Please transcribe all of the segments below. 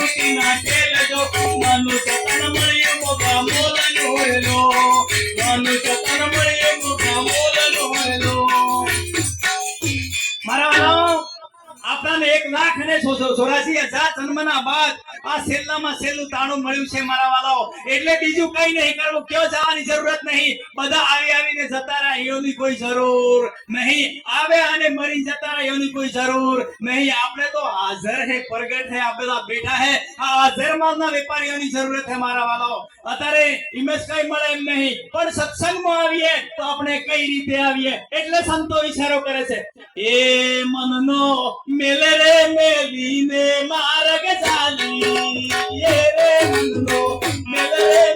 બધા પ્રકૃતિના ખેલજો મનુષ્ય તન મળ્યું મોગા મોલનો હેલો મનુષ્ય તન મળ્યું મોગા મોલનો હેલો મારા વાલાઓ આપણાને એક લાખ સો- ચોરાસી હજાર જન્મના બાદ આ છેલ્લામાં છેલ્લું તાણું મળ્યું છે મારા વાલાઓ. એટલે બીજું કઈ નહીં કરવું કયો જવાની જરૂરત નહીં. બધા આવી આવીને જતા રહ્યા એની કોઈ જરૂર નહીં. આવે અને મરી જતા રહ્યા એની કોઈ જરૂર નહીં. આપણે તો હાજર હે, પ્રગટ હે, આ બધા બેઠા હે. આ હાજર માલના વેપારીઓની જરૂરત હે મારા વાલાઓ. અત્યારે ઇમેજ કઈ મળે એમ નહીં. પણ સત્સંગમાં આવીએ તો આપણે કઈ રીતે આવીએ? એટલે સંતો વિચારો કરે છે. એ મનનો મેલે રે મેલીને માર્ગ ચાલી એ રે મનનો મેલે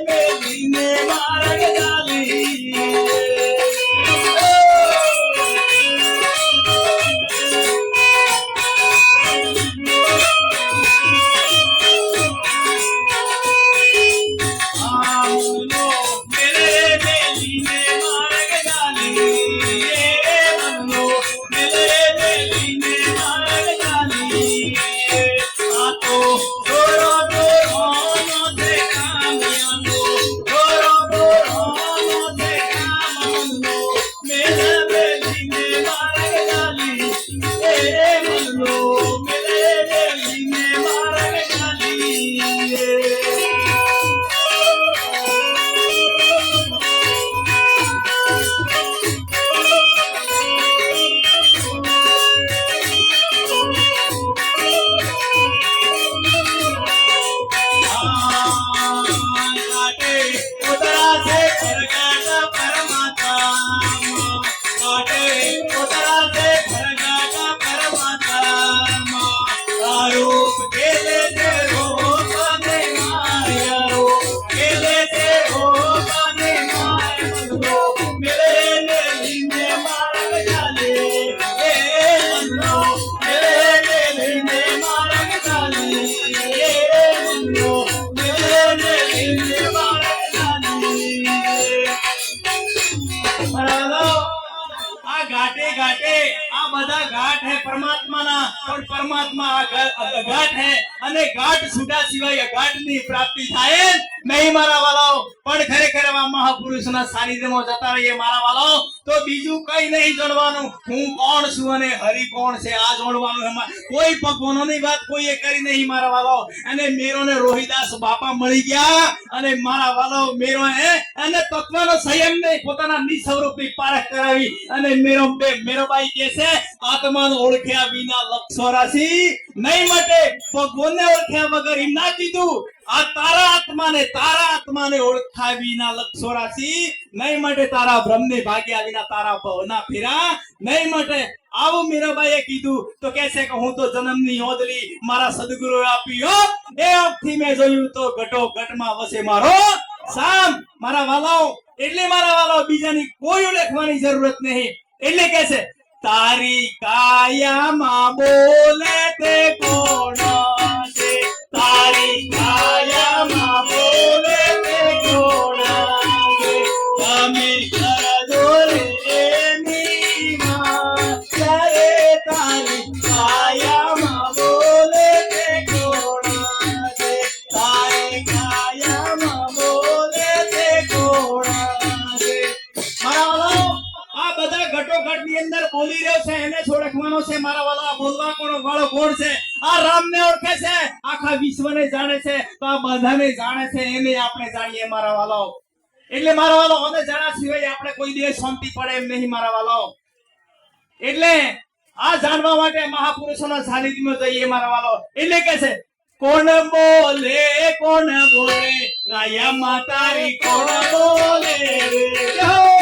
આ ઘાટે ઘાટે, આ બધા ઘાટ હે પરમાત્માના, પણ પરમાત્મા આ ઘાટ હે. અને ઘાટ છૂટા સિવાય ઘાટની પ્રાપ્તિ થાય નહીં મારા વાલાઓ પણ ખરેખર આવા મહાપુરુષના સાનિધ્યમાં જતા રહીએ મારા વાલાઓ તો બીજું કઈ નહીં જાણવાનું હું કોણ છું અને હરિ કોણ છે? આ જાણવાનું એમાં કોઈ ભગવાનોની વાત કોઈએ કરી નહીં મારા વાલાઓ અને મેરો ને રોહિદાસ બાપા મળી ગયા અને મારા વાલાઓ મેરો હે. અને તત્વનો સંયમ ને પોતાના નિસ્વરૂપની પારખ કરાવી અને મેરો મેરોબાઈ કહે છે, આત્માને ઓળખ્યા વિના લક્ષોરાસી નહીં મટે. ભગવાનને ઓળખ્યા વગર એમ ના કીધું. આ તારા આત્માને તારા આત્માને ઓળખા વિના લક્ષોરાસી નહીં મટે. તારા બ્રહ્મને ભાગ્યા વિના તારા ભવના ફેરા નહીં મટે. આવું મીરાબાઈએ કીધું. તો કે છે કે હું તો જન્મની ઓદલી મારા સદગુરુએ આપી, હો. એ વખતથી મેં જોયું તો ઘટો ઘટમાં વસે મારો સામ. મારા વાલાઓ, એટલે મારા વાલાઓ બીજાની કોઈ ઓળખવાની જરૂરત નહીં. એટલે કે છે તારી કાયામાં બોલે બધા ની અંદર બોલી રહ્યો છે, એને ઓળખવાનો છે, મારા વાલા બોલવા કોનો વાળો કોણ છે? આ રામને ઓળખે છે? આખા વિશ્વને જાણે છે, તો આ બધાને જાણે છે, એને આપણે જાણીએ મારા વાલાઓ. એટલે મારા વાલો મને જાણ્યા સિવાય આપણે કોઈ દિવસ શાંતિ પડે એમ નહીં મારા વાલાઓ. એટલે આ જાણવા માટે મહાપુરુષોના સાનિધ્યમાં જઈએ મારા વાલો એટલે કે છે, કોણ બોલે કોણ બોલે? ગાયા તારી કોણ બોલે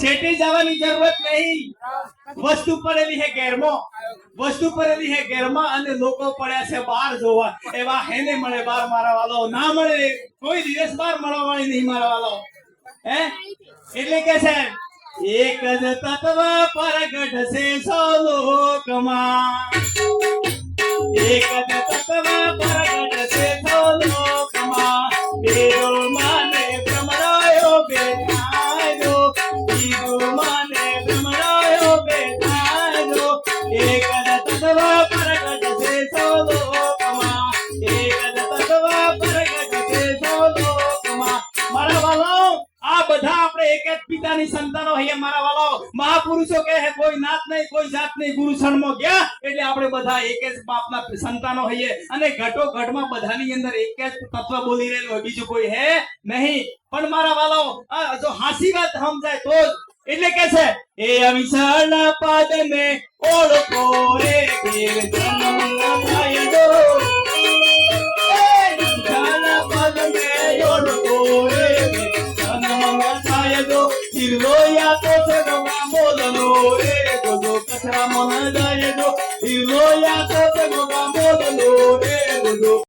શેટી જવાની જરૂરત નહીં. વસ્તુ પડેલી હે ઘેરમાં. વસ્તુ પડેલી હે ઘેરમાં અને લોકો પડ્યા છે બહાર જોવા. એવા હેને મળે, બહાર મારા વાલો ના મળે, કોઈ દિવસ બહાર મળવા વાળી નહીં મારા વાલો હે? એટલે કે છે, એક જ તત્વ પ્રગટ છે સો લોકમાં. એક જ પિતાની સંતાનો હૈયે મારા વાલાઓ. મહાપુરુષો કહે છે, કોઈ નાત નહીં, કોઈ જાત નહીં, ગુરુ શરણમાં ગયા. એટલે આપણે બધા એક જ બાપના સંતાનો હૈયે અને ઘટો ઘટમાં બધાની અંદર એક જ તત્વ બોલી રહેલું હોય. બીજું કોઈ હે નહીં. પણ મારા વાલાઓ, આ જો હાસી વાત સમજાય તો જ. એટલે કે છે, એ અવિશાળ પાદને ઓળખો રે દેવ જન્મ થાય દો એ વિશાળ પાદને ઓળખો રે જન્મ થાય દો હિરલોયા તો સગવા બોલનો રે ગોગો કચરા મન જાય દો હિરલોયા તો સગવા બોલનો રે ગોગો